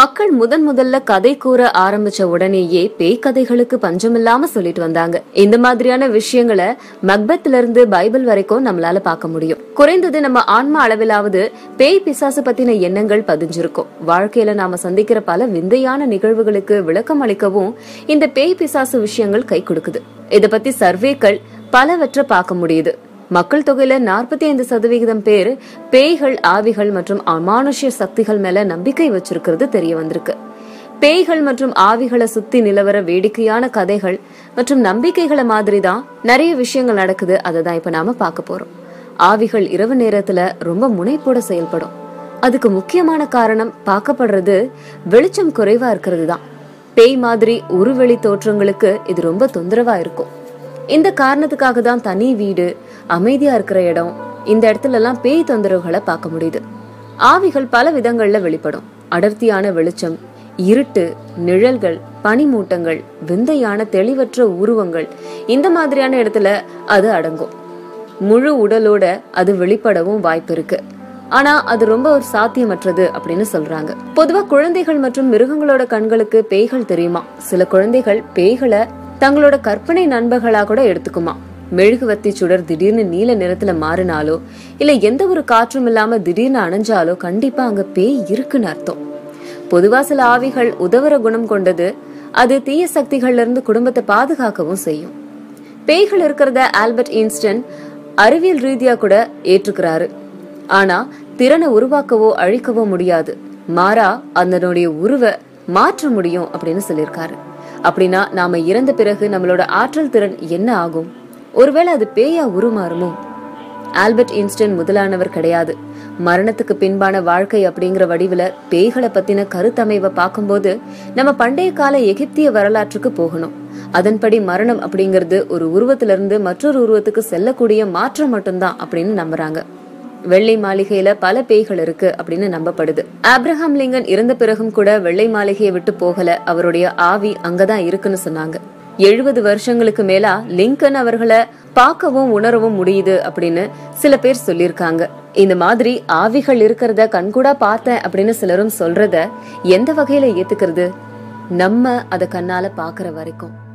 மக்கள் முதன் முதல்ல கதை கூற ஆரம்பிச்ச உடனேயே பேய் கதைகளுக்கு பஞ்சமில்லாம சொல்லிட்டு வந்தாங்க. இந்த மாதிரியான விஷயங்களை மக்பத்ல இருந்து பைபிள் வரைக்கும் நம்மளால பார்க்க முடியும். குறைந்தது நம்ம ஆன்ம அளவிலாவது பேய் பிசாசு பத்தின எண்ணங்கள் பதிஞ்சிருக்கும். வாழ்க்கையில நாம சந்திக்கிற பல விந்தையான நிகழ்வுகளுக்கு விளக்கம் அளிக்கவும் இந்த பேய் பிசாசு விஷயங்கள் கை கொடுக்குது. இத பத்தி சர்வேக்கள் பலவற்றை பார்க்க முடியுது. மக்கள் தொகையில நாற்பத்தி ஐந்து சதவிகிதம் பேர் பேய்கள் ஆவிகள் மற்றும் அமானுஷ்ய சக்திகள் மேல நம்பிக்கை வச்சிருக்கிறது தெரிய வந்திருக்கு. பேய்கள் மற்றும் ஆவிகளை சுத்தி நிலவர வேடிக்கையான கதைகள் மற்றும் நம்பிக்கைகளை மாதிரி தான் நிறைய விஷயங்கள் நடக்குது. அதை தான் இப்ப நாம பார்க்க போறோம். ஆவிகள் இரவு நேரத்துல ரொம்ப முனைப்போட செயல்படும். அதுக்கு முக்கியமான காரணம் பார்க்கப்படுறது வெளிச்சம் குறைவா இருக்கிறது தான். பேய் மாதிரி உருவெளி தோற்றங்களுக்கு இது ரொம்ப தொந்தரவா இருக்கும். இந்த காரணத்துக்காக தான் தனி வீடு அமைதியா இருக்கிற இடம் இந்த இடத்துல எல்லாம் பேய் தொந்தரவுகளை பார்க்க முடியுது. ஆவிகள் பல விதங்கள்ல வெளிப்படும். அடர்த்தியான வெளிச்சம் இருட்டு நிழல்கள் பனிமூட்டங்கள் விந்தையான தெளிவற்ற உருவங்கள் இந்த மாதிரியான இடத்துல அது அடங்கும். முழு உடலோட அது வெளிப்படவும் வாய்ப்பு இருக்கு. ஆனா அது ரொம்ப ஒரு சாத்தியமற்றது அப்படின்னு சொல்றாங்க. பொதுவா குழந்தைகள் மற்றும் மிருகங்களோட கண்களுக்கு பேய்கள் தெரியுமா? சில குழந்தைகள் பேய்களை தங்களோட கற்பனை நண்பர்களா கூட எடுத்துக்குமா. மெழுகுவத்தி சுடர் திடீர்னு நீல நிறத்துல மாறினாலோ இல்ல எந்த ஒரு காற்றும் இல்லாம திடீர்னு அணைஞ்சாலோ கண்டிப்பா அங்க பேய் இருக்குன்னு அர்த்தம். பொதுவா சில ஆவிகள் உதவுற குணம் கொண்டது அது தீய சக்திகள்ல இருந்து குடும்பத்தை பாதுகாக்கவும் செய்யும். பேய்கள் இருக்கிறத ஆல்பர்ட் இன்ஸ்டன் அறிவியல் ரீதியா கூட ஏற்றுக்கிறாரு. ஆனா திறனை உருவாக்கவோ அழிக்கவோ முடியாது. மாறா அதனுடைய உருவ மாற்ற முடியும் அப்படின்னு சொல்லியிருக்காரு. அப்படின்னா நாம இறந்த பிறகு நம்மளோட ஆற்றல் திறன் என்ன ஆகும்? ஒருவேளை அது பேயா உருமாறுமோ? ஆல்பர்ட் இன்ஸ்டன் முதலானவர் கிடையாது. மரணத்துக்கு பின்பான வாழ்க்கை அப்படிங்கிற வடிவில் பேய்களை பத்தின கருத்தமைவை பார்க்கும்போது நம்ம பண்டைய கால எகிப்திய வரலாற்றுக்கு போகணும். அதன்படி மரணம் அப்படிங்கிறது ஒரு உருவத்திலிருந்து மற்றொரு உருவத்துக்கு செல்லக்கூடிய மாற்றம் மட்டும்தான் அப்படின்னு நம்புறாங்க. வெள்ளை மாளிகையில பல பேய்கள் இருக்கு அப்படின்னு நம்பப்படுது. ஆப்ரஹாம் லிங்கன் இறந்த பிறகும் கூட வெள்ளை மாளிகையை விட்டு போகல. அவருடைய ஆவி அங்கதான் இருக்குன்னு சொன்னாங்க. எழுபது வருஷங்களுக்கு மேலா லிங்கன் அவர்களை பார்க்கவும் உணரவும் முடியுது அப்படின்னு சில பேர் சொல்லியிருக்காங்க. இந்த மாதிரி ஆவிகள் இருக்கிறத கண்கூடா பார்த்தேன் அப்படின்னு சிலரும் சொல்றத எந்த வகையில ஏத்துக்கிறது? நம்ம அத கண்ணால பாக்குற வரைக்கும்.